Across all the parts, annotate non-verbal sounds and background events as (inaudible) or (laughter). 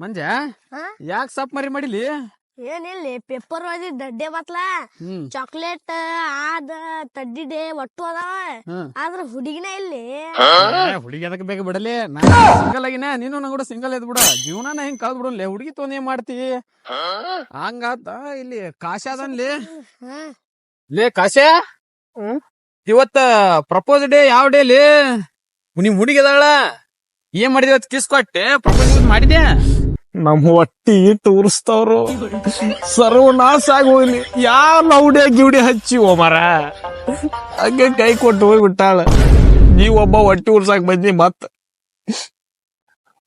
ಮಂಜ ಹಾ? ಯಾಕೆ ಸಪ್ ಮರಿ ಮಾಡಿಲಿ? ಏನಿಲ್ಲ ಪೇಪರ್ ಓದಿ ದಡ್ಡೆ ಬತ್ಲಾ ಚಾಕ್ಲೇಟ್ ಆದ ತಡ್ಡಿಡೆ ಒಟ್ಟು ಅದಾವ. ಆದ್ರ ಹುಡುಗಿನ ಇಲ್ಲಿ. ಹುಡುಗಿ ಅದಕ್ಕೆ ಬೇಗ ಬಿಡಲಿ. ನಾ ಸಿಂಗಲ್ ಆಗಿನ ನೀನು ನಂಗ ಕೂಡ ಸಿಂಗಲ್ ಎದ್ ಬಿಡ ಜೀವನನ ಹಿಂಗ್ ಕಳ್ದ್ ಬಿಡಲ್ಲ ಹುಡುಗಿ ತೊಂದ್ ಏನ್ ಮಾಡ್ತಿ? ಹಂಗಾತ ಇಲ್ಲಿ ಕಾಶ ಅದನ್ಲಿ. ಲೇ ಕಾಶ? ಇವತ್ತ ಪ್ರಪೋಸ್ ಡೇ ಯಾವ ಡೇ ಲೇ? ನಿಮ್ ಹುಡುಗಿ ಅದಾಳ ಏನ್ ಮಾಡಿದ್ವಿ ಇವತ್ತು ಕಿಸ್ ಕೊಟ್ಟೆ? ಪ್ರಪೋಸ್ ಮಾಡಿದ್ಯಾ? ನಮ್ ಹೊಟ್ಟಿ ತೋರಿಸ್ತವ್ರು. ಸರ್ವನಾಶ ಆಗಿ ಹೋಗ್ಲಿ ಯಾವ ಲೌಡೆ ಗಿವ್ಡಿ ಹಚ್ಚಿ ಮರ ಹಂಗೆ ಕೈ ಕೊಟ್ಟು ಹೋಗ್ಬಿಟ್ಟಾಳ. ನೀವ್ ಒಬ್ಬ ಹೊಟ್ಟಿ ಉರ್ಸಾಕ್ ಬಂದಿ ಮತ್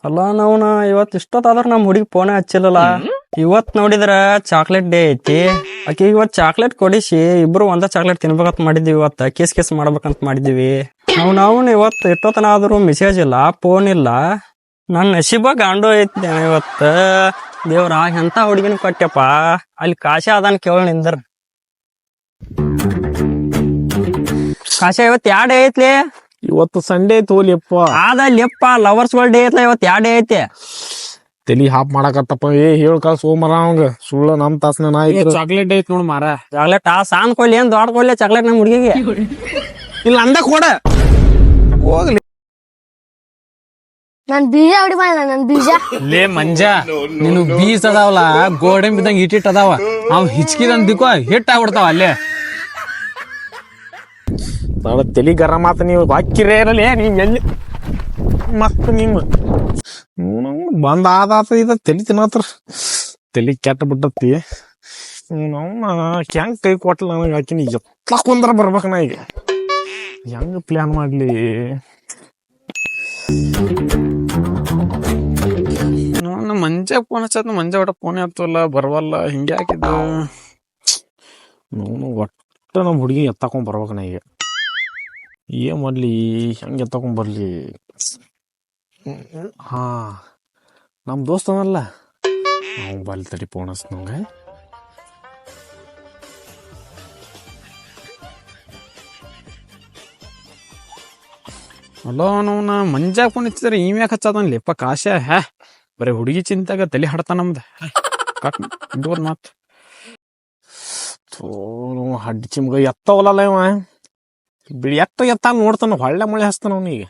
ಅಲ್ಲ ನಾವ್ನ ಇವತ್ ಇಷ್ಟೊತ್ತಾದ್ರ ನಮ್ ಹುಡುಗಿ ಫೋನೆ ಹಚ್ಚಿಲ್ಲ ಇವತ್ ನೋಡಿದ್ರ ಚಾಕ್ಲೇಟ್ ಡೇ ಐತಿ. ಆಕೆ ಇವತ್ ಚಾಕ್ಲೇಟ್ ಕೊಡಿಸಿ ಇಬ್ರು ಒಂದ ಚಾಕ್ಲೇಟ್ ತಿನ್ಬೇಕಂತ ಮಾಡಿದ್ವಿ ಇವತ್ತ ಕೇಸ್ ಕೇಸ್ ಮಾಡ್ಬೇಕಂತ ಮಾಡಿದ್ವಿ. ನಾವ್ ನಾವು ಇವತ್ ಎಷ್ಟೊತ್ತನ ಆದ್ರೂ ಮೆಸೇಜ್ ಇಲ್ಲ ಫೋನ್ ಇಲ್ಲ. ನನ್ ನಶೀಬ ಗಾಂಡೋ ಐತಿ ಇವತ್ತ. ದೇವ್ರ ಎಂತ ಹುಡುಗಿನ ಕೊಟ್ಟೆಪ್ಪ? ಅಲ್ಲಿ ಕಾಶ ಅದಾನ ಕೇಳ ನಿಂದ್ರ. ಕಾಶ ಇವತ್ತು ಯಾವ ಡೇ ಐತ್ಲಿ? ಇವತ್ತು ಸಂಡೇ ತೋಲಿಯಪ್ಪ ಆದ ಲೆಪ್ಪ ಲವರ್ಸ್ ಡೇ ಐತ್ಲ ಇವತ್ ಯಾವ ಡೇ ಐತಿ? ತಲಿ ಹಾಪ್ ಮಾಡಕತ್ತಪ್ಪ. ಏ ಹೇಳ್ಕ ಕಳ್ಸ ಮರ ಅವಂಗ. ಸುಳ್ಳ ನಮ್ ತಾಸ್ನ ನಾ. ಚಾಕ್ಲೇಟ್ ಐತ್ ನೋಡ್ ಮಾರ. ಚಾಕ್ಲೇಟ್ ಆ ಸಾನ್ ಕೊಲ್ಲಿ ಏನ್ ದೊಡ್ಡ ಕೊಲ್ಲಿ ಚಾಕ್ಲೇಟ್ ನಮ್ ಹುಡುಗಿಗೆ? (laughs) ಇಲ್ಲ ಅಂದ ಕೊಡ. ಹೋಗ್ಲಿ. ನನ್ ಬೀಜ ಹೊಡಿ ಮಾಡ ನನ್ ಬೀಜ. ಲೇ ಮಂಜ ನೀನು ಬೀಜ ಅದಾವಲ್ಲ ಗೋಡೆಂಬ ಬಿದ್ದಂಗ ಇಟ್ಟಿಟ್ ಅದಾವ. ಅವ್ ಹಿಚ್ಕಿದಂತ ದಿಕ್ಕೋ ಹಿಟ್ ಆಗ್ಬಿಡ್ತಾವ ಅಲ್ಲೇ. ನಾಳೆ ತಲಿ ಗರಂ ಆತ ನೀವು ಹಾಕಿರೇ ಇರಲಿ ನೀವ್ ಎಲ್ಲಿ ಮಸ್ತ್ ನಿಮ್ಮ ಬಂದ ಆದಾತ ಇದ ತಲಿ ತಿನ್ನತ್ರ. ತಲಿ ಕೆಟ್ಟ ಬಿಟ್ಟತಿ ನಾವು ಹೆಂಗ್ ಕೈ ಕೊಟ್ಲ ನನಗೆ ಹಾಕಿನಿ ಎತ್ಲ ಕುಂದ್ರ ಬರ್ಬೇಕ ನಾ ಈಗ. ಹೆಂಗ್ ಪ್ಲಾನ್ ಮಾಡ್ಲಿ? ಮಂಜ ಫೋನ್ ಹಚ್ಚತ್ ಮಂಜೆ ಒಟ್ಟ ಫೋನ್ ಹತ್ತಲ್ಲ ಬರವಲ್ಲ ಹಿಂಗೆ ಹಾಕಿದ್ದು ನೋನು ಒಟ್ಟ ನಮ್ಮ ಹುಡುಗಿ ಎತ್ತಾಕೊಂಡ್ ಬರ್ಬೇಕು ನಾ ಈಗ. ಏನ್ ಮಾಡ್ಲಿ ಹೆಂಗೆ ಎತ್ತಾಕೊಂಡ್ ಬರ್ಲಿ? ಹಾ ನಮ್ಮ ದೋಸ್ತನಲ್ಲ ಅವ್ನ್ ಬಲ್ ತಡಿ ಫೋನ್ ಹಚ್ಚ ನಂಗೆ. ಅಲೋ ಅವನ ಮಂಜ ಫೋನ್ ಹಚ್ಚಿದ್ರೆ ಇವ್ ಯಾಕೆ ಹಚ್ಚತಾನ ಲೆಪ್ಪ ಕಾಶ ಹ್ಯಾ ಬರೀ ಹುಡುಗಿ ಚಿಂತಾಗ ತಲೆ ಹಾಡ್ತಾ ನಮ್ದು. ಕಟ್ ಮಾತ್. ಹಡ್ಡಿ ಚಿಮ್ಗ ಎತ್ತವಲ್ಲ ಇವ. ಬಿಡಿ ಎತ್ತ ಎತ್ತ ನೋಡ್ತಾನ ಹೊಳ್ಳೆ ಮಳೆ ಹಸ್ತಾನ ಅವನಿಗೆ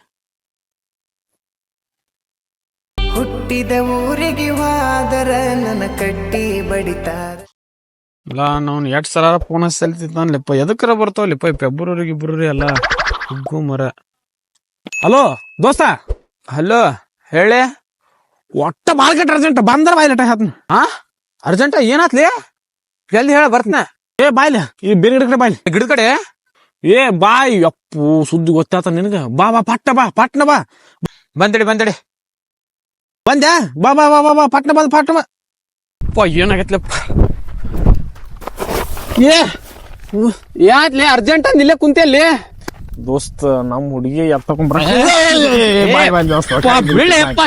ಹುಟ್ಟಿದ ಊರಿಗೆ ಹೋದರ ನನ್ನ ಕಟ್ಟಿ ಬಡಿತಾರ. ಇಲ್ಲ ನಾವು ಎರಡ್ ಸಲ ಫೋನ್ ಹಚ್ಚಲ್ತಿದ್ದಾನ ಲೆಪ್ಪ ಎದಕ್ಕರ ಬರ್ತಾವ ಲೆಪ್ಪ ಫೆಬ್ರವರಿ ಇಬ್ರವರಿ ಎಲ್ಲ ಹುಗ್ಗು ಮರ. ಹಲೋ ದೋಸ್ತ? ಹಲೋ ಹೇಳಿ? ಒಟ್ಟ ಮಾರ್ಕೆಟ್ ಅರ್ಜೆಂಟ್ ಬಂದ್ರ ಬಾಯ್ಲಟ ಹತ್ನ. ಆ? ಅರ್ಜೆಂಟ ಏನಾತ್ಲಿ ಜಲ್ದಿ ಹೇಳ ಬರ್ತನ. ಏ ಬಾಯ್ಲ ಈ ಬೇರೆ ಗಿಡ ಕಡೆ ಬಾಯ್ಲಿ. ಗಿಡದ ಕಡೆ? ಏ ಬಾಯ್ ಅಪ್ಪು ಸುದ್ದಿ ಗೊತ್ತಾತ ನಿನಗ. ಬಾ ಬಾ ಪಟ್ಟ ಬಾ ಪಟ್ನ ಬಾ. ಬಂದಡಿ ಬಂದಡಿ. ಬಂದ್ಯಾ? ಬಾ ಬಾ ಬಾ ಬಾ ಬಾ ಪಟ್ನ ಬಂದ್ ಪಟ್ನ ಬಾ. ಅಪ್ಪ ಏನಾಗತ್ಲಪ್ಪ? ಏ ಯಾತ್ಲೆ ಅರ್ಜೆಂಟ್ ಅಂದ ಇಲ್ಲೇ ಕುಂತಲ್ಲಿ ದೋಸ್ತ ನಮ್ ಹುಡುಗಿ ಎತ್ತಕೊಂಡ್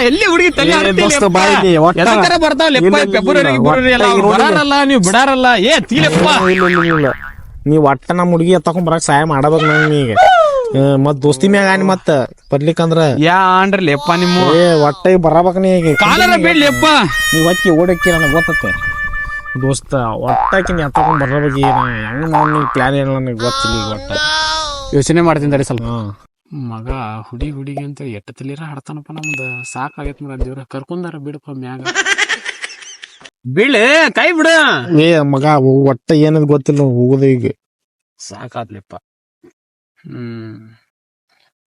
ಎಲ್ಲಿ ಹುಡುಗಿ ತಲೆ ಏ, ಹಡ್ತಿಲ್ಲ ದೋಸ್ತ ಯಪ್ಪ. ಬಾಯ್ಲಿ, ಒಟ್ಟ- ಎದಕ್ಕರ ಬರ್ತಾವಲ್ಲ ಇಲ್ಲ, ಇಲ್ಲ, ಫೆಬ್ರವರಿ ಇಲ್ಲ, ಗಿಬ್ರವರಿ ಎಲ್ಲ ಒಟ್ಟ ಅವ್ರು ಇರೋದಿಲ್ಲ. ಬರಾರಲ್ಲ ನೀವು ಬಿಡಾರಲ್ಲ. ಏ ತೀಲಪ್ಪ ನೀವ್ ಒಟ್ಟ ನಮ್ ಹುಡುಗಿ ಎತ್ತಕೊಂಡ್ ಬರಕ್ ಸಹಾಯ ಮಾಡಬೇಕು ನಂಗೆ ಈಗ. ಮತ್ ದೋಸ್ತಿ ಮ್ಯಾಗ ಆನಿ ಮತ್ತ ಬರ್ಲಿಕ್ಕಂದ್ರ? ಯಾ ಅಂಡ್ರಲ್ಲಪ್ಪ ನಿಮ್ಮ. ಏ ಒಟ್ಟ ಬರಬೇಕ ನೀ ಈಗ. ಕಾಲರ ಬೀಳ್ಲಿಯಪ್ಪ ನೀವ್ ಅಕ್ಕಿ ಓಡಕ್ಕಿ ನನಗೆ ಗೊತ್ತತ್ತೆ. ದೋಸ್ತ ಒಟ್ಟಾಕಿ ನೀ ಎತ್ತಕೊಂಡ್ ಬರಬೇಕು ಹೆಂಗ್ ನಾವು ಪ್ಲಾನ್ ಏನಿಲ್ಲ ನನಗೆ ಗೊತ್ತಿಲ್ಲ ಈಗ ಒಟ್ಟ ಯೋಚನೆ ಮಾಡ್ತೀನಿ ತಡಿ ಸ್ವಲ್ಪ ಮಗ ಹುಡಿ ಹುಡಿಗಿ ಅಂತ ಎಟ್ಟ ತಲೀರ ಹಾಡ್ತಾನಪ್ಪ ನಮ್ದು. ಸಾಕಾಗೈತ್ ಮರ ದೇವ್ರ. ಕರ್ಕೊಂಡಾರ ಬಿಡಪ್ಪ ಮ್ಯಾಗ. ಬೀಳೆ ಕೈ ಬಿಡ. ಏ ಮಗ ಒಟ್ಟ ಏನದ್ ಗೊತ್ತಿಲ್ಲ ಹೋಗುದ ಈಗ. ಸಾಕಾದ್ಲಿಪ್ಪ ಹ್ಮ್.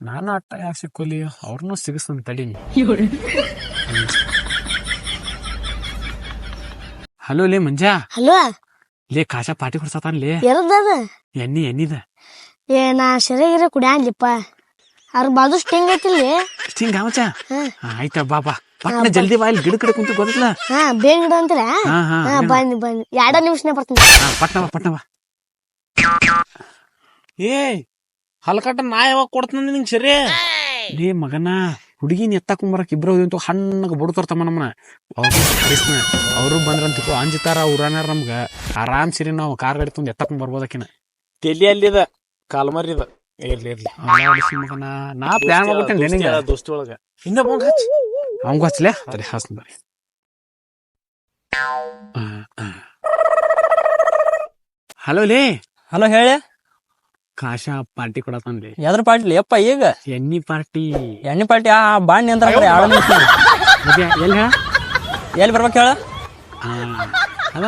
ನಾನು ಅಟ್ಟ ಯಾಕೆ ಸಿಕ್ಕೋಲಿ? ಅವ್ರನ್ನೂ ಸಿಗಸ್ತಾನ ತಡೀನಿ ಹಲೋ ಲೇ ಮಂಜಾ. ಹಲೋ. ಲೇ ಕಾಶ ಪಾಟಿ ಕೊಡ್ಸತಾನ ಲೇ. ಎಣ್ಣಿ ಎಣ್ಣಿದ. ಏ ನಾ ಸರಿಯಾಗಿರ ಕುಡ್ಯಾನ್ಲಿಪ್ಪ ಅದ್ರ ಬಾಜು ಸ್ಟಿಂಗ್ ಐತಿಲ್ಲಿ? ಹಿಂಗ ಮಚ್ಚ? ಹಾ. ಆಯ್ತಾ ಬಾ ಬಾ. ಪಟ್ನ ಜಲ್ದಿ ಬಾ ಇಲ್ಲಿ ಗಿಡ ಕಡೆ ಕುಂತು ಗೊತ್ತಿಲ್ಲ? ಹಾ ಬೇಗ ಇಡು ಅಂತೀರ? ಹಾ ಹಾ ಹಾ ಬನ್ನಿ ಬನ್ನಿ ಎರಡ ನಿಮಿಷನೇ ಬರ್ತೀನಿ. ಹಾ, ಪಟ್ನ ಬಾ ಪಟ್ನ ಬಾ. ಏ ಹಲ್ಕಟ್ಟ ನಾ ಯಾವಾಗ ಕೊಡ್ತಾನ ನಿಂಗೆ ಸರಿ? ಲೇ ಮಗನ ಹುಡುಗಿನ ಎತ್ತಾಕೊಂಬರಕ್ ಇಬ್ರು ಅಂತ ಹಣ್ಣಗ ಬಡ್ತಾರ ತಮ್ಮ ನಮ್ಮನ ಅವ್ರು ಕರಿಸ್ನ. ಅವರು ಬಂದ್ರಂತ ಅಂಜತಾರ ಊರಾನಾರ ನಮ್ಗ. ಆರಾಮ್ ಸಿರಿ ನಾವು ಕಾರ್ ಗಾಡಿ ತಂದು ಎತ್ತಾಕೊಂಡ್ ಬರ್ಬೋದಕ್ಕಿನ ತಲಿ ಅಲ್ಲಿದ. ಕಾಲ್ಮರಿದ ಇರ್ಲಿ ಇರ್ಲಿ. ಮಗನ? ನಾ ಪ್ಲಾನ್ ಮಾಡ್ಬಿಟ್ಟೆ ನಿನಗೆ. ದೋಸ್ತಿ ಒಳಗ. ಇನ್ನ ಅವಂಗ ಹಚ್ಲೆ ತಡಿ ಬರ್ರಿ ಹಲೋ ಲೇ. ಹಲೋ ಹೇಳಿ. ಕಾಶ ಪಾರ್ಟಿ ಕೊಡತನ್ಲಿ ಎದ್ರ ಪಾರ್ಟಿ ಯಪ್ಪ ಈಗ? ಎಣ್ಣಿ ಪಾರ್ಟಿ. ಎಣ್ಣಿ ಪಾರ್ಟಿ ಆ ಬಾಣಿ ಅಂತ ಎಲ್ಲಿ ಹೇಳ? ಎಲ್ಲಿ ಬರ್ಬೇಕು ಹೇಳ? ಆ,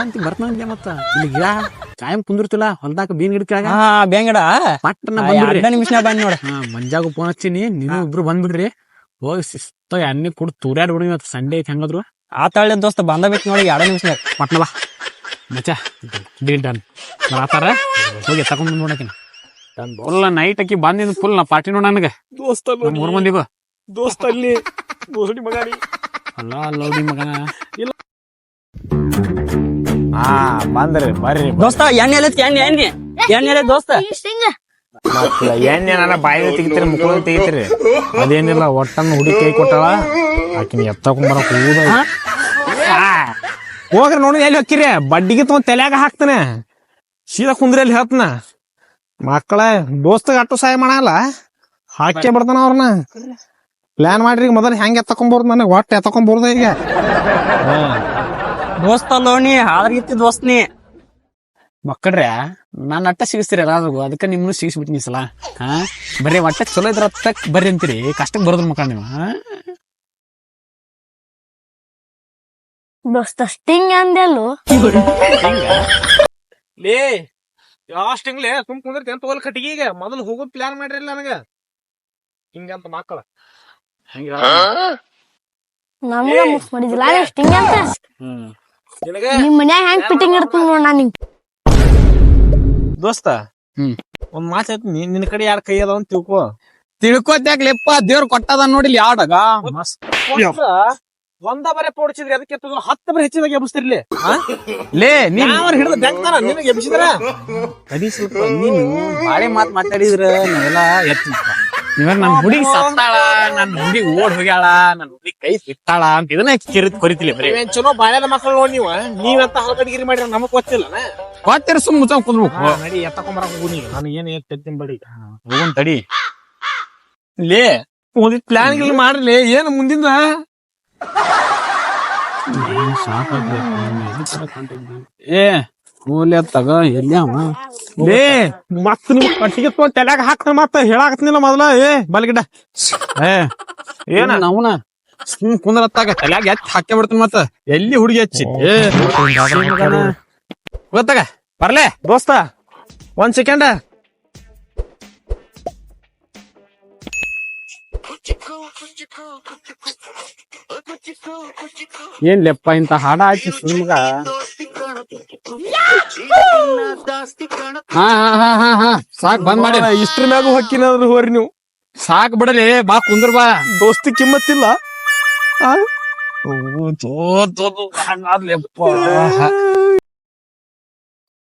ಅಂತ ಬರ್ತಾನಂತೆ ಮತ್ತ. ಇಲ್ಲಿ ಗಿಡ. ಕಾಯಂ ಕುಂದಿರ್ತಿಲ್ಲ ಹೊಲ್ದಾಗ ಬೀನ್ ಗಿಡಕ್ಕಾಗ ಕೆಳಗ. ಹಾ ಬೇಂಗಡ ಪಟ್ಟನ ಬಂದ್ಬಿಡ್ರಿ. ಎರಡು ನಿಮಿಷ ಬಂದ್ ನೋಡ. ಹಾ ಮಂಜಾಗ ಫೋನ್ ಹಚ್ಚಿನಿ ನೀವು ಇಬ್ರು ಬಂದ್ಬಿಡ್ರಿ. ಹೋಗಿ ಶಿಸ್ತ ಎಣ್ಣೆ ಕುಡ್ ತೂರ್ಯಾಡ್ ಬಿಡಿ ಇವತ್ತು ಸಂಡೇ ಐತಿ ಹೆಂಗದ್ರು. ಆ ತಾಳೆ ದೋಸ್ತ ಬಂದ ಬೇಕು ನೋಡಿ ಎರಡು ನಿಮಿಷ ಪಟ್ನ ಬಾ. ಮಚ್ಚ ಡೀಲ್ ಡನ್ ಬರತಾರ ಹೋಗಿ ತಕೊಂಡ್ ನೋಡಕಿನ. ಫುಲ್ ನೈಟ್ ಅಕ್ಕಿ ಬಂದಿದ್ದು ಫುಲ್ ನಾ ಪಾರ್ಟಿ ನೋಡ ನನಗೆ. ದೋಸ್ತ ಮೂರು ಮಂದಿಗೂ. ದೋಸ್ತ ಅಲ್ಲಿ. ದೋಸ್ತಿ ಮಗಾಡಿ ಅಲ್ಲ ಲೌಡಿ ಮಗನ. ಹಾ ಬಂದ್ರಿ ಬರ್ರಿ ದೋಸ್ತ ಎಣ್ಣೆ ಎಲ್ಲ ಎಣ್ಣೆ ಎಣ್ಣೆ. ಎಣ್ಣೆ ಎಲ್ಲ ದೋಸ್ತ? ಎಣ್ಣೆ ನನ್ನ ಬಾಯಿ ತೆಗಿತೀರಿ ಮುಕ್ಕಳ ತೆಗಿತೀರಿ. ಅದೇನಿಲ್ಲ ಒಟ್ಟನ್ನು ಹುಡಿ ಕೈ ಕೊಟ್ಟಳ ಆಕಿನ ಎತ್ತಕೊಂಬರಕ್ ಹೋದ ಹೋಗ್ರಿ ನೋಡಿ ಎಲ್ಲಿ ಹೊಕ್ಕಿರಿ? ಬಡ್ಡಿಗೆ ತಗೊಂಡ್ ತಲೆಯಾಗ ಹಾಕ್ತಾನೆ. ಸೀದಾ ಕುಂದ್ರಿ ಅಲ್ಲಿ ಹೇಳ್ತನ. ಮಕ್ಕಳ ದೋಸ್ತಗ ಅಟ್ಟು ಸಹಾಯ ಮಾಡಲ್ಲ. ಹಾಕೇ ಬರ್ತಾನ ಅವ್ರನ್ನ. ಪ್ಲಾನ್ ಮಾಡ್ರಿ ಮೊದಲು ಮೊದಲು ಹೆಂಗ್ ಎತ್ತಕೊಂಬರ್ದು ನನಗೆ ಒಟ್ಟು ಎತ್ತಕೊಂಬರ್ದ ಈಗ. ಹಾ. ದೋಸ್ತ ಲೋಣಿ ಹಾದ್ರಗಿತ್ತಿ ದೋಸ್ತ್ ಮಕ್ಕಳ್ರ ಮಕ್ಕಳ್ರೆ ನಾನು ಅಟ್ಟ ಸಿಗಿಸ್ತೀರಿ ಎಲ್ಲಾದ್ರೂ ಅದಕ್ಕೆ ನಿಮ್ನು ಸಿಗಿಸ್ಬಿಟ್ಟಿನಿ ಸಲ ಹಾ? ಬರೀ ಒಟ್ಟ ಚಲೋ ಇದ್ರ ಅತ್ತಕ್ ಬರ್ರಿ ಅಂತೀರಿ ಕಷ್ಟಕ್ಕೆ ಬರೋದ್ರ ಮಕ್ಕಳ ನೀವು ದೋಸ್ತ ಸ್ಟಿಂಗ್ ಅಂದೆಲ್ಲು ಲೇ ಲಾಸ್ಟ್ ಹಿಂಗ್ಲೇ ಸುಮ್ ಕುಂದಿರ್ತಿ ಅಂತ ಹೋಲ್ ಕಟ್ಟಿಗೆ ಈಗ? ಮೊದಲು ಹೋಗೋ ಪ್ಲಾನ್ ಮಾಡ್ರಿ ನನಗ. ಹಿಂಗಂತ ಮಕ್ಕಳ ಹಂಗ ನಮ್ಗೆ ಮುಸ್ ಮಾಡಿದಿಲ್ಲ ಸ್ಟಿಂಗ್ ಅಂತ. ಹ್ಮ್. ನಿಮ್ ಮನ್ಯಾಗ ಹೆಂಗ್ ಫಿಟ್ಟಿಂಗ್ ಇಡ್ತೀನಿ ನೋಡ್ ನಾ ನಿಂಗ್. ದೋಸ್ತ ಹ್ಮ್. ಒಂದ್ ಮಾತು ಹೇಳ್ತೀನಿ. ನಿನ್ ಕಡೆ ಯಾರ ಕೈ ಅದಾವ ಅಂತ ತಿಳ್ಕೊ. ತಿಳ್ಕೊತ್ಯಾಕ್ಲೆಪ್ಪ ದೇವ್ರ ಕೊಟ್ಟದ ನೋಡಿಲ್ ಯಾವ್ದಾಗ ಮಸ್ತ್. ಒಂದ ಬರೆ ಪೋಡ್ಸಿದ್ರಿ ಅದಕ್ಕೆ ತಗೋ ಹತ್ತು ಬರೆ ಹೆಚ್ಚಿದಾಗ ಎಬ್ಸ್ತಿರ್ಲಿ ಲೇ ನೀನ್ ಹಿಡಿದ ಬೆಂಕ್ತಾರ ನಿನಗೆ ಎಬ್ಸಿದ್ರ ಅದಿ ಸ್ವಲ್ಪ ನೀನು. ಬಾಳೆ ಮಾತ್ ಮಾತಾಡಿದ್ರ ನಾವೆಲ್ಲ ಎತ್ತ ಇವಾಗ ನನ್ ಹುಡುಗಿ ಸತ್ತಾಳ ನನ್ ಹುಡುಗಿ ಓಡ್ ಹೋಗ್ಯಾಳ ನನ್ ಹುಡುಗಿ ಕೈ ಸಿಕ್ತಾಳ ಅಂತ ಇದನ್ನ ಕಿರಿತ್ ಕೊರಿತಿಲಿ ಬರೀ. ನೀವೇನ್ ಚಲೋ ಬಾಳ್ಯದ ಮಕ್ಕಳು ನೋಡಿ ನೀವು ನೀವಂತ ಹಲಕಡಿಗಿರಿ ಮಾಡಿರ ನಮಗ್ ಗೊತ್ತಿಲ್ಲ ಕೊತ್ತಿರ ಸುಮ್ ಮುಚ್ಚ ಕುಂದ್ಬೇಕು. ನಡಿ ಎತ್ತಕೊಂಬರಕ್ ಹೋಗು ನಾನು. ಏನ್ ತೆತ್ತಿನ ಬಡಿ. ಹೋಗೋನ್ ತಡಿ. ಲೇ ಒಂದಿಟ್ ಪ್ಲಾನ್ ಗಿಲ್ ಮಾಡ್ಲಿ ಏನ್ ಮುಂದಿಂದ? ಏ ಮೂಲ್ಯ ತಗ ಎಲ್ಲಿ ಅವ? ಲೇ ಮತ್ ನಿಮ್ ಕಟ್ಟಿಗೆ ತಗೊಂಡ್ ತಲ್ಯಾಗ ಹಾಕ್ತಾನ ಮತ್ತ ಹೇಳಾಕತ್ನಿಲ್ಲ ಮೊದಲ ಏ ಬಲಗಿಡ ಏ ಏನ ಅವನ ಸುಮ್ ಕುಂದ್ರತ್ತಾಗ ತಲೆಗ ಎತ್ತಿ ಹಾಕೇ ಬಿಡ್ತೀನಿ ಮತ್ತ ಎಲ್ಲಿ ಹುಡುಗಿ ಹಚ್ಚಿ ಏ ಗೊತ್ತಾಗ ಬರ್ಲೆ ದೋಸ್ತ ಒಂದ್ ಸೆಕೆಂಡ್ ಏನ್ ಲೆಪ್ಪ ಇಂತ ಹಾಡ ಹಾಕಿ ಸುಮ್ಗ ಹಾ ಹಾ ಹಾ ಹಾ ಹಾ. ಸಾಕ್ ಬಂದ್ ಮಾಡಿ. ಇಷ್ಟ್ರ ಮ್ಯಾಗ ಹಾಕಿನಾದ್ರು ಹೋರಿ ನೀವು. ಸಾಕ್ ಬಿಡಲಿ ಬಾ ಕುಂದ್ರ ಬಾ. ದೋಸ್ತಿ ಕಿಮ್ಮತ್ತಿಲ್ಲ? ಆ?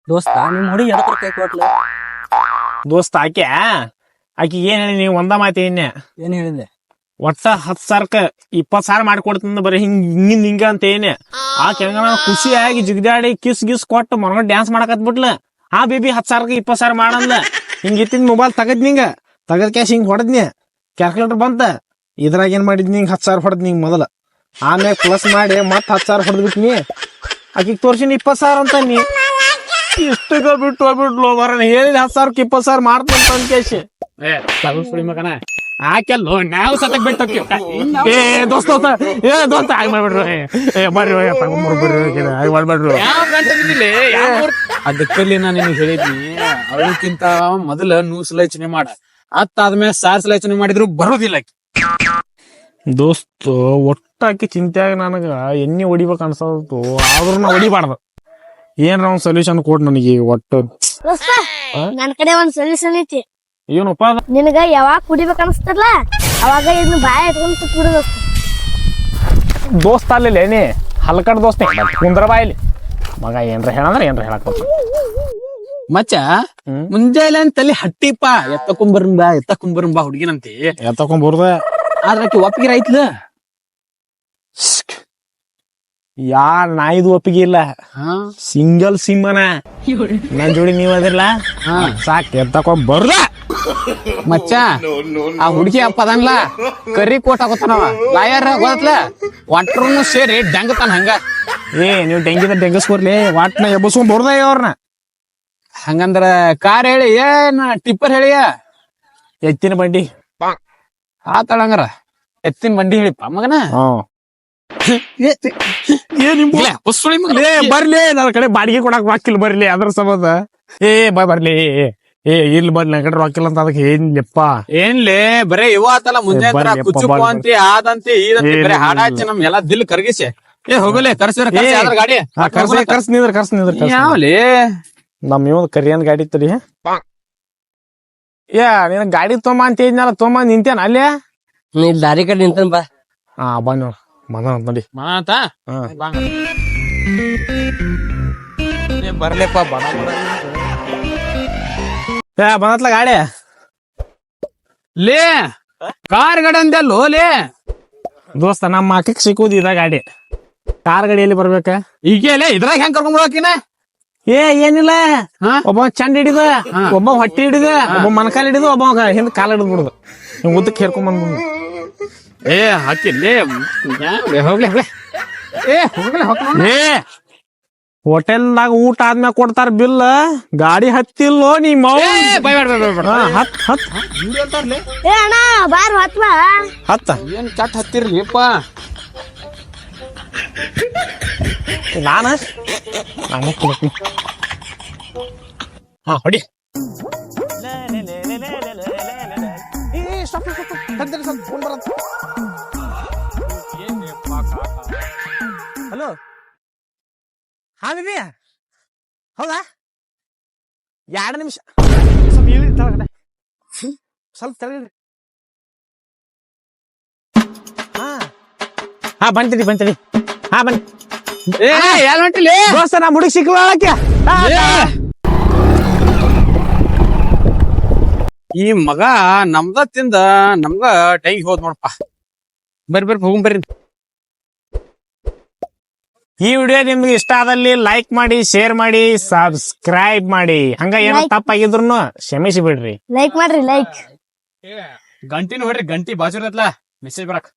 ದೋಸ್ತ ನಿಮ್ ಹುಡುಗಿ ಕೈ ಕೊಟ್ಲ? ದೋಸ್ತ ಆಕೆ ಆಕಿ ಏನ್ ಹೇಳಿ ನೀವು ಒಂದ ಮಾತಿ ಏನ್? ಹೇಳಿದೆ ಒಟ್ಟ ಹತ್ ಸಾವಿರಕ್ಕ ಇಪ್ಪತ್ ಸಾವಿರ ಮಾಡ್ಕೊಡ್ತೀನಿ ಬರೀ ಹಿಂಗ್ ಹಿಂಗಿಂದ ಹಿಂಗ ಅಂತ ಏನೇ. ಆ ಕೆಂಗ ಖುಷಿಯಾಗಿ ಜಿಗ್ದಾಡಿ ಕಿಸ್ ಗಿಸ್ ಕೊಟ್ಟು ಮನಗ ಡ್ಯಾನ್ಸ್ ಮಾಡಕತ್ ಬಿಟ್ಲ. ಹಾ ಬೇಬಿ ಹತ್ ಸಾವಿರಕ್ಕೆ ಇಪ್ಪತ್ ಸಾವಿರ ಮಾಡಂದ ಹಿಂಗ ಇತ್ತಿನ ಮೊಬೈಲ್ ತಗದ್ ನಿಂಗ ತಗದ್ ಕ್ಯಾಶ್ ಹಿಂಗ್ ಹೊಡೆದ್ನಿ. ಕ್ಯಾಲ್ಕುಲೇಟರ್ ಬಂತ. ಇದ್ರಾಗ ಏನ್ ಮಾಡಿದ್ನಿ ಹಿಂಗ್ ಹತ್ ಸಾವಿರ ಹೊಡೆದ್ ನಿಂಗ್ ಮೊದಲ. ಆಮೇಲೆ ಪ್ಲಸ್ ಮಾಡಿ ಮತ್ ಹತ್ ಸಾವಿರ ಹೊಡೆದ್ಬಿಟ್ನಿ ಆಕಿಗೆ ತೋರ್ಸಿನಿ ಇಪ್ಪತ್ ಸಾವಿರ ಅಂತ ನೀ ಇಷ್ಟಕ್ಕ ಬಿಟ್ಟು ಹೋಗ್ಬಿಟ್ಲು ಬರೋಣ ಹೇಳಿದ ಹತ್ ಸಾವಿರಕ್ಕೆ ಇಪ್ಪತ್ ಸಾವಿರ ಮಾಡ್ತಂತ ಕ್ಯಾಶ್ ಏ ಮಗನ. ಆಕೆಲ್ಲೋ ನಾವು ಸತಕ್ ಬಿಟ್ಟು ಏ ದೋಸ್ತ ದೋಸ್ತ ಏ ದೋಸ್ತ ಹಾಗೆ ಮಾಡ್ಬಿಡ್ರು. ಏ, ಏ ಬರ್ರಿ ಹೋಗಿ ತಗೊಂಬರ್ ಬರ್ರಿ ಹಾಗೆ ಮಾಡ್ಬಿಡ್ರು. ಅದಕ್ಕಲ್ಲಿ ನಾನು ಹೇಳಿದ್ನಿ ಅವಳಕ್ಕಿಂತ ಮೊದಲ ನೂಸಲಾಚನೆ ಮಾಡ. ಅತ್ತಾದ್ಮೇಲೆ ಸಾರ್ಸಲಾಚನೆ ಮಾಡಿದ್ರು ಬರೋದಿಲ್ಲ. ದೋಸ್ತ ಒಟ್ಟಾಕಿ ಚಿಂತ್ಯಾಗ ನನಗ ಎಣ್ಣೆ ಹೊಡಿಬೇಕು ಅನ್ಸತ್ತು ಆದ್ರೂ ನಾ ಹೊಡಿಬಾರ್ದು. ಏನ್ರ ಒಂದ್ ಸೊಲ್ಯೂಷನ್ ಕೊಡ್ ನನಗೆ ಒಟ್ಟು. ದೋಸ್ತ ನನ್ ಕಡೆ ಒಂದ್ ಸೊಲ್ಯೂಷನ್ ಐತಿ. ಏನಪ್ಪ ಅದ? ನಿನಗ ಯಾವಾಗ ಕುಡಿಬೇಕ ಅನಸ್ತಲ್ಲ ಅವಾಗ ಇದನ್ನ ಬಾಯ ಇಟ್ಕೊಂಡು ಕುಡಿದಷ್ಟು ದೋಸ್ತ ದೋಸ್ತ ಅಲ್ಲಿಲ್ಲ ಏನೇ ಹಲ್ಕಡ್ ದೋಸ್ತ ಕುಂದ್ರ ಬಾಯಲ್ಲಿ ಮಗ ಏನ್ರ ಹೇಳಂದ್ರ ಏನ್ರ ಹೇಳಕ್ ಮಚ್ಚ ಮುಂಜಾನೆ ತಲೆ ಹಟ್ಟಿಪ್ಪ. ಎತ್ತಕೊಂಬರಂಬ ಬಾ ಹುಡುಗಿನಂತಿ ಬಾ ಹುಡುಗಿನಂತೆ ಎತ್ತಕೊಂಡ್ ಬರ್ದ ಆದ್ರ ಆಕಿ ಒಪ್ಪಿಗೆ ಐತ್ಲ ಯಾರ್ ನಾಯಿದು ಒಪ್ಪಿಗೆ ಇಲ್ಲ? ಹಾ? ಸಿಂಗಲ್ ಸಿಂಹನ. ನನ್ ಜೋಡಿ ನೀವ್ ಅದಿರ್ಲ? ಹಾ. ಸಾಕ್ ಎತ್ತಕೊಂಡ್ ಬರ್ದ ಮಚ್ಚ ಆ ಹುಡುಗಿ ಅಪ್ಪ ಅದನ್ಲ ಕರಿ ಕೋಟ್ ಹಾಕೋತಾನವ. ಲಾಯರ್ ಗೊತ್ತಲ ಒಟ್ರು ಸೇರಿ ಡಂಗತಾನ ಹಂಗ. ಏ ನೀವು ಡೆಂಗಿದ ಡೆಂಗಸ್ಕೊರ್ಲಿ ವಾಟ್ನ ಎಬ್ಬಸ್ಕೊಂಡ್ ಬರ್ದ ಅವ್ರನ್ನ ಹಂಗಂದ್ರ ಕಾರ್ ಹೇಳಿ ಏನ್ ಟಿಪ್ಪರ್ ಹೇಳಿಯ. ಎತ್ತಿನ ಬಂಡಿ. ಆತಳಂಗಾರ ಎತ್ತಿನ ಬಂಡಿ ಹೇಳಿಪ್ಪ ಮಗನ. ಬರ್ಲಿ ನನ್ನ ಕಡೆ ಬಾಡಿಗೆ ಕೊಡಕ್ ವಾಕಿಲ್ ಬರ್ಲಿ ಅದ್ರ ಸಂಬಂಧ. ಏ ಬಾ ಬರ್ಲಿ ಏ, ಏ ಇಲ್ಲಿ ಬಂದ್ ಕಡೆ ರೊಕ್ಕಿಲ್ಲ ಅಂತ ಅದಕ್ಕೆ ಏನ್ ಲೆಪ್ಪ ಏನ್ಲೇ ಬರೇ ಇವ ಆತಲ್ಲ ಮುಂಜಾನೆ ತರ ಬರ್ಲಿ ಅಪ್ಪ, ಕುಚ್ಚು ಬರ್ಲಿ. ಅಂತಿ ಆದಂತಿ ಈದಂತಿ ಏ, ಬರೇ ಹಾಡಾಚಿ ಹಾಡ ನಮ್ ಎಲ್ಲಾ ದಿಲ್ ಕರ್ಗಿಸಿ. ಏ ಹೋಗಲೇ ಕರ್ಸಿದ್ರ ಏ, ಕರ್ಸಿ ಗಾಡಿ? ಕರ್ಸ ಕರ್ಸ್ ಕರ್ಸ್ ನಿಂದ್ರ ಕರ್ಸ್ ನಿಂದ್ರ. ಯಾವ್ಲಿ? ನಮ್ ಇವ್ ಕರಿಯನ್ ಗಾಡಿ ತಡಿ. ಯಾ ನೀನ್ ಗಾಡಿ ತೊಂಬ ಅಂತ ಹೇಳಿದ್ನಲ್ಲ ತೊಂಬ ನಿಂತೇನ ಅಲ್ಲೇ? ನೀ ದಾರಿ ಕಡೆ ನಿಂತನ್ ಬಾ. ಹಾ ಮಣ ಅಂತ ನೋಡಿ. ಮನ ಹಾ. ಬರ್ಲೇಪ್ಪ ಬಡ. ಏ ಬಂದತ್ಲ ಗಾಡಿ. ಲೇ ಕಾರ್ ಗಾಡಿ ಅಂದಲ್ಲೋ ಲೇ. ದೋಸ್ತ ನಮ್ಮ ಅಕ್ಕಕ್ ಸಿಕ್ಕುದು ಇದ ಗಾಡಿ. ಕಾರ್ ಗಾಡಿ ಎಲ್ಲಿ ಬರ್ಬೇಕ? ಈಗ ಲೇ ಇದ್ರಾಗ ಹೆಂಗ್ ಕರ್ಕೊಂಡ್ ಬರೋಕಿನ ಏ ಏನಿಲ್ಲ? ಒಬ್ಬ ಚಂಡ್ ಹಿಡಿದ ಒಬ್ಬ ಹೊಟ್ಟಿ ಹಿಡಿದ ಒಬ್ಬ ಮನಕಾಲ್ ಹಿಡಿದು ಒಬ್ಬ ಹಿಂದ ಕಾಲ ಹಿಡಿದ್ ಬಿಡುದು. ಹಿಂಗ್ ಉದ್ದಕ್ಕೆ ಹೇರ್ಕೊಂಡ್ ಬಂದ್ ಏ ಹಾಕಿಲ್ಲೇ ಹೋಗ್ಲಿ ಹೋಗ್ಲಿ. ಏ ಹೋಗ್ಲಿ ಹೋಗ್ಲಿ. ಏ ಹೋಟೆಲ್ದಾಗ ಊಟ ಆದ್ಮ್ಯಾಗ ಕೊಡ್ತಾರ ಬಿಲ್ ಗಾಡಿ ಹತ್ತಿಲ್ಲೋ ನೀ ಮೌ ಬೈ ಹತ್ ಹತ್. ಏ ಅಣ್ಣ ಬಾರ್ ಹೊತ್ಲ ಹತ್ತ. ಏನ್ ಚಟ್ ಹತ್ತಿರ್ಲಿಪ್ಪ ನಾನ ನಾನು? ಹಾ ಹೊಡಿ. ಹಾ ಬಿಬಿ ಹೌದಾ? ಎರಡು ನಿಮಿಷ. ಸ್ವಲ್ಪ ಇಳಿ ತಳಗಡೆ ಸ್ವಲ್ಪ ತಳಗಡೆ ಹಾ. ಹಾ ಬಂತೀರಿ ಬಂತೀರಿ ಹಾ ಬನ್ನಿ. ಏ ಎಲ್ ಹೊಂಟಿಲಿ? ದೋಸ್ತ ನಾ ಹುಡುಗ ಸಿಕ್ಕಿ ಈ ಮಗ ನಮ್ದ ತಿಂದ ನಮ್ಗ ಟೈಗ್ ಹೋದ್ ನೋಡಪ್ಪ. ಬರ್ರಿ ಬರ್ರಿ ಹೋಗುಂ ಬರ್ರಿ. ಈ ವಿಡಿಯೋ ನಿಮ್ಗೆ ಇಷ್ಟ ಆದಲ್ಲಿ ಲೈಕ್ ಮಾಡಿ ಶೇರ್ ಮಾಡಿ ಸಬ್ಸ್ಕ್ರೈಬ್ ಮಾಡಿ. ಹಂಗ ಏನೋ. ತಪ್ಪಾಗಿದ್ರು ಕ್ಷಮಿಸಿ ಬಿಡ್ರಿ. ಲೈಕ್ ಮಾಡ್ರಿ ಲೈಕ್ ಗಂಟಿನ ಹೊಡ್ರಿ ಗಂಟಿ ಬಾಜು ಮೆಸೇಜ್ ಬರಕ್.